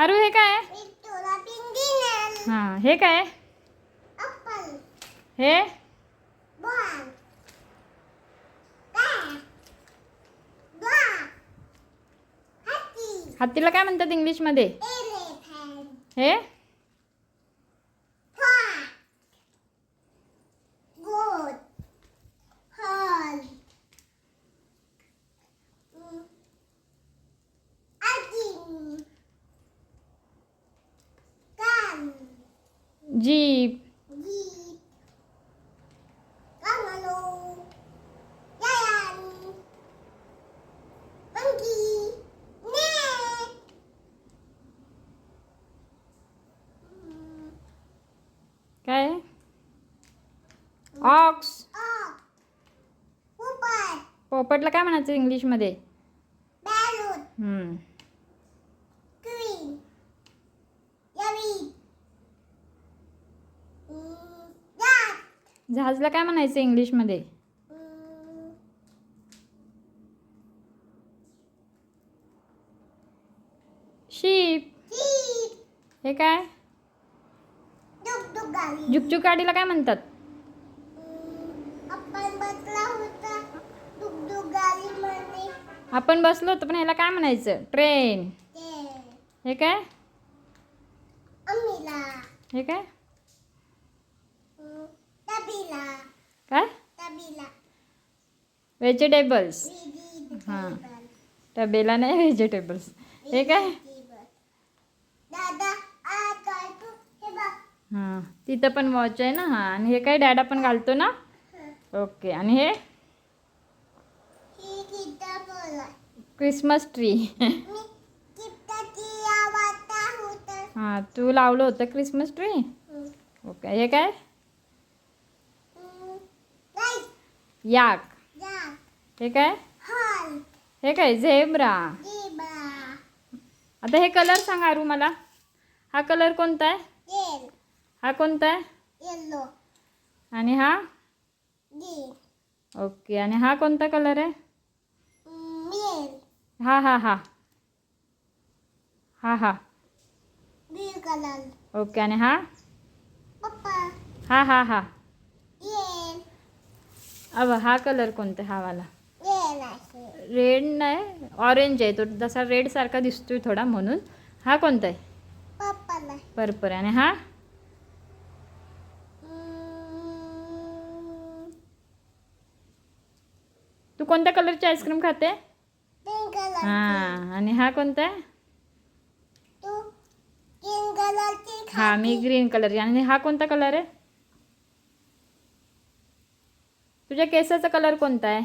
आरू हे काय? हां हे काय? हे? हत्तीला काय म्हणतात इंग्लिशमध्ये? हे? जीप काय ऑक्स पोपटला काय म्हणायचं आहे इंग्लिशमध्ये जहाजला काय म्हणायचं इंग्लिशमध्ये? शीप. हे काय. जुकजुक गाडीला काय म्हणतात? आपण बसला होता. पण ह्याला काय म्हणायचं? ट्रेन. हे काय? हे काय तबीला व्हेजिटेबल्स हां. टबेला नाही व्हेजिटेबल्स हे काय? हे. हां तिथं पण वॉच आहे ना? हां आणि हे काय? डॅडा पण घालतो ना? ओके आणि हे? क्रिसमस ट्री हां. तू लावलं होतं क्रिसमस ट्री ओके हे काय? याक हे काय? हे काय? झेब्रा. आता हे कलर सांग आरू मला. हा कलर कोणता आहे? येल. हा कोणता आहे? येलो आणि हा? ओके. आणि हा कोणता कलर आहे? हा हा हा. हा हा. ओके. आणि हा? हा हा हा. येल. अब हा कलर कोणता हा वाला. रेड नाही ऑरेंज आहे. तो जसा रेड सारखा दिसतोय थोडा म्हणून. हा कोणता आहे? पर्पल आणि हा? तू कोणत्या कलरची आईस्क्रीम खाते? पिंक कलर हां आणि हा कोणता आहे? तू ग्रीन कलरची हा मी ग्रीन कलर आणि हा कोणता कलर आहे? तुझ्या केसाचा कलर कोणता आहे?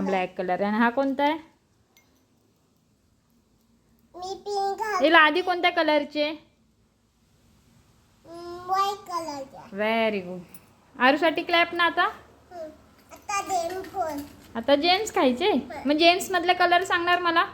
हा ब्लॅक कलर आणि हा कोणता आहे? हिला आधी कोणत्या कलरचे व्हेरी गुड आरूसाठी क्लॅप ना आता? आता जेम्स खायचे? मग जेम्स मधले कलर सांगणार मला?